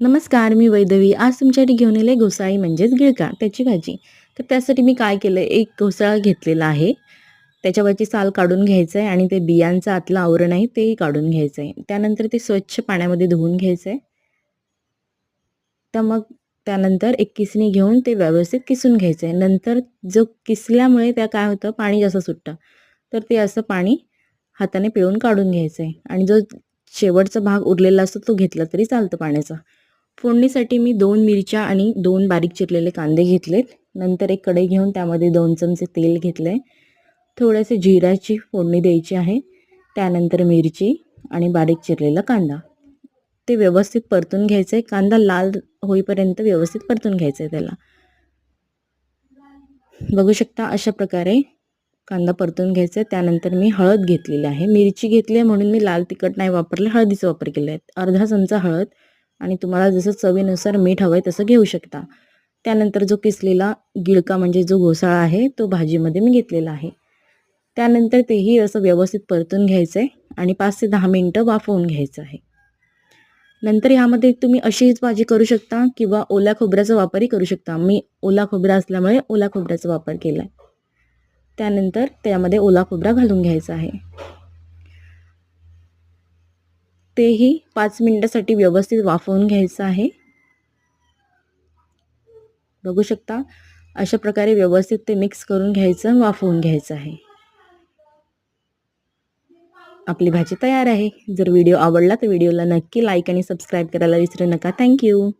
नमस्कार मी वैदवी. आज तुमच्यासाठी घेऊन आले घोसाळी म्हणजेच गिळका त्याची भाजी. तर त्यासाठी मी काय केलं एक घोसाळा घेतलेला आहे. त्याच्यावरची साल काढून घ्यायचं आहे आणि ते बियांचं आतलं आवरण आहे तेही काढून घ्यायचं आहे त्यानंतर ते स्वच्छ पाण्यामध्ये धुवून घ्यायचं आहे तर मग त्यानंतर एक किसणी घेऊन ते व्यवस्थित किसून घ्यायचं आहे नंतर जो किसल्यामुळे त्या काय होतं पाणी जसं सुटतं तर ते असं पाणी हाताने पिळून काढून घ्यायचं आहे आणि जो शेवटचा भाग उरलेला असतो तो घेतला तरी चालतं पाण्याचा. फोडणीसाठी मी दोन मिरच्या आणि दोन बारीक चिरलेले कांदे घेतलेत. नंतर एक कढई घेऊन त्यामध्ये दोन चमचे तेल घेतले थोडेसे जिऱ्याची फोडणी द्यायची आहे. त्यानंतर मिरची आणि बारीक चिरलेला कांदा. ते व्यवस्थित परतून घ्यायचं आहे कांदा लाल होईपर्यंत व्यवस्थित परतून घ्यायचं आहे त्याला. बघू शकता अशा प्रकारे कांदा परतून घ्यायचा आहे त्यानंतर मी हळद घेतलेली आहे. मिरची घेतली आहे म्हणून मी लाल तिखट नाही वापरले हळदीचा वापर केला आहे अर्धा चमचा हळद आणि तुम्हाला जसं चवीनुसार मीठ हवं आहे तसं घेऊ शकता. त्यानंतर जो किसलेला गिळका म्हणजे जो घोसाळा आहे तो भाजीमध्ये मी घेतलेला आहे. त्यानंतर तेही असं व्यवस्थित परतून घ्यायचं आहे आणि पाच ते दहा मिनटं वाफवून घ्यायचं आहे. नंतर ह्यामध्ये तुम्ही अशीच भाजी करू शकता किंवा ओल्या खोबऱ्याचा वापरही करू शकता. मी ओला खोबरा असल्यामुळे ओला खोबऱ्याचा वापर केला आहे त्यानंतर त्यामध्ये ओला खोबरा घालून घ्यायचा आहे. तेही पाच मिनटासाठी व्यवस्थित वाफवून घ्यायचं आहे. बघू शकता अशा प्रकारे व्यवस्थित ते मिक्स करून घ्यायचं वाफवून घ्यायचं आहे. आपली भाजी तयार आहे. जर व्हिडिओ आवडला तर व्हिडिओला नक्की लाईक आणि सबस्क्राईब करायला विसरू नका. थँक्यू